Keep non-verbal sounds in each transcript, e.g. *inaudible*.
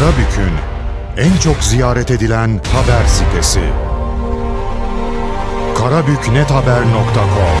Karabük'ün en çok ziyaret edilen haber sitesi. karabüknethaber.com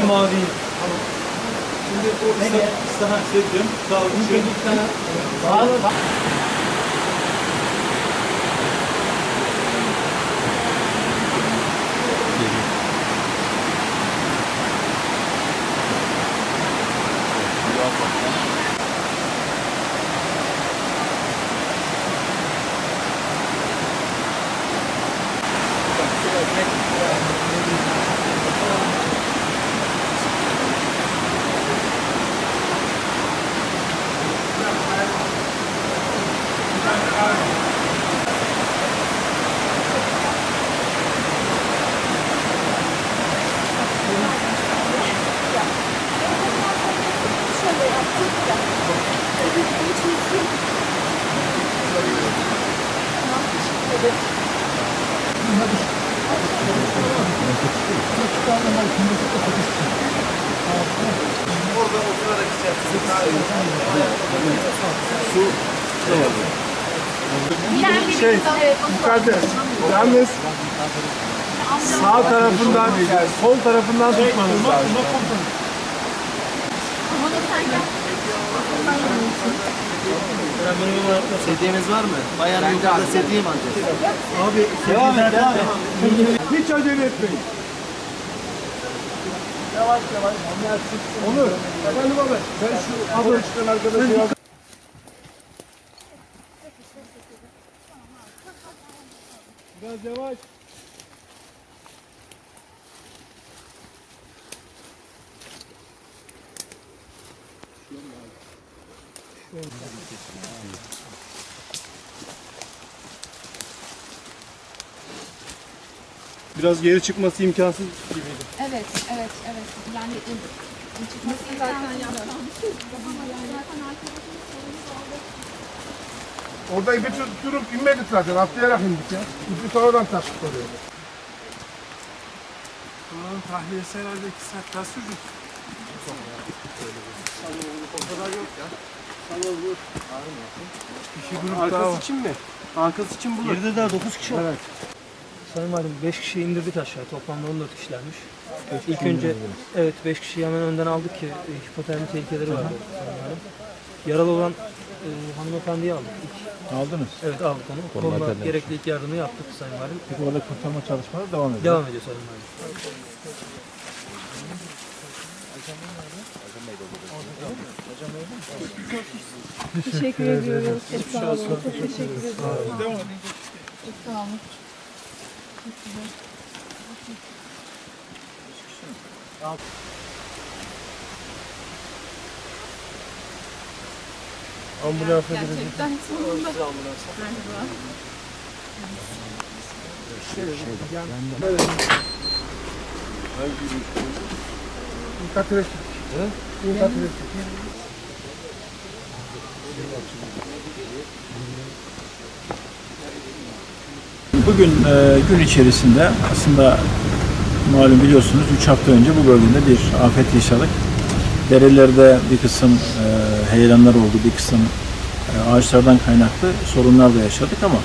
Şu mavi. Şimdi o ıslak, ıslak sevdim. Sağ olun. Bir tane. Şey, yukarıda. Yalnız sağ tarafından, sol tarafından tutmanız lazım. Sediğimiz var mı? Bayağı yukarıda sediğim ancak. Abi devam et, devam et. *laughs* Hiç acele etmeyin. Yavaş yavaş. Olur. Efendim abi, ben şu abla çıkan arkadaşı yazdım. Biraz yavaş. Biraz geri çıkması imkansız gibiydi. Evet, evet, evet. Yani çıkması zaten yaptım. Orada ipi tutup inmedik zaten. Atlayarak indik ya. İpi sonradan taktık oraya. Bunların tahliyesi herhalde iki saat daha sürdü. O kadar yok ya. İki grup Arkası daha var. için mi? Arkası için bu. Geride daha 9 kişi var. Evet. Sayın Valim 5 kişiyi indirdik aşağı. Toplamda 14 kişilermiş. İlk önce evet 5 kişiyi hemen önden aldık ki e, hipotermi tehlikeleri vardı. Sayın Valim. Yaralı olan e, hanımefendiyi aldık. İlk, Aldınız. evet aldık onu. Koluna gerekli ilk yardımı yaptık Sayın Valim. Peki orada kurtarma çalışmaları devam ediyor. Devam ediyor Sayın Valim. Teşekkür ediyoruz. Çok sağ olun. Çok teşekkür ederim. Çok sağ olun. Ambulans Gerçekten sonunda. Merhaba. Dikkat et. Dikkat et. Bugün e, gün içerisinde aslında malum biliyorsunuz 3 hafta önce bu bölgede bir afet yaşadık. Derelerde bir kısım e, heyelanlar oldu, bir kısım e, ağaçlardan kaynaklı sorunlar da yaşadık ama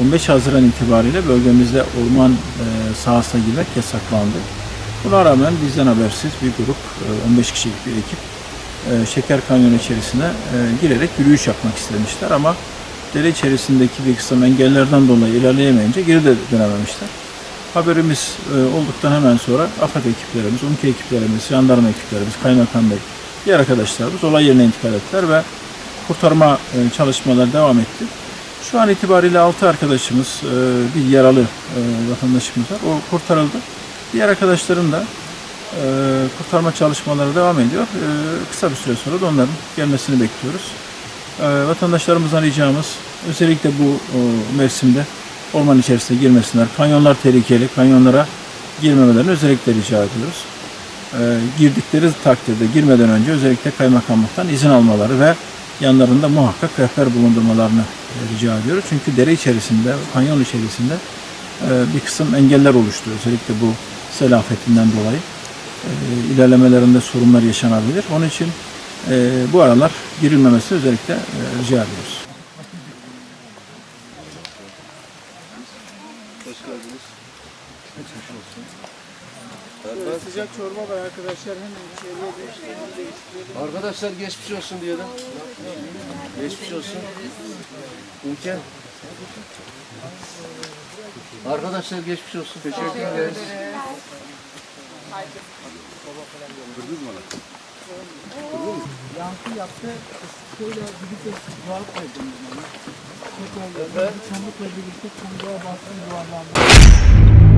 15 Haziran itibariyle bölgemizde orman e, sahasına girmek yasaklandı. Buna rağmen bizden habersiz bir grup, e, 15 kişilik bir ekip e, Şeker Kanyonu içerisine e, girerek yürüyüş yapmak istemişler ama dere içerisindeki bir kısım engellerden dolayı ilerleyemeyince geri de dönememişler. Haberimiz e, olduktan hemen sonra AFAD ekiplerimiz, UMKE ekiplerimiz, jandarma ekiplerimiz, kaymakam bey, diğer arkadaşlarımız olay yerine intikal ettiler ve kurtarma e, çalışmaları devam etti. Şu an itibariyle 6 arkadaşımız, bir yaralı vatandaşımız var. O kurtarıldı. Diğer arkadaşların da kurtarma çalışmaları devam ediyor. E, kısa bir süre sonra da onların gelmesini bekliyoruz. E, vatandaşlarımızdan ricamız özellikle bu e, mevsimde orman içerisine girmesinler. Kanyonlar tehlikeli. Kanyonlara girmemelerini özellikle rica ediyoruz. Girdikleri takdirde girmeden önce özellikle kaymakamlıktan izin almaları ve yanlarında muhakkak rehber bulundurmalarını e, rica ediyoruz. Çünkü dere içerisinde, kanyon içerisinde e, bir kısım engeller oluştu. Özellikle bu sel afetinden dolayı e, ilerlemelerinde sorunlar yaşanabilir. Onun için e, bu aralar girilmemesi özellikle e, rica ediyoruz. Sıcak çorba var arkadaşlar. Arkadaşlar geçmiş olsun diyelim. Geçmiş olsun. Ülke. Arkadaşlar geçmiş olsun. Teşekkür ederiz. Yankı yaptı. Şöyle gidip de cevap verdim. Tekrar çamlıkla birlikte çamlığa bastım duvarlandı.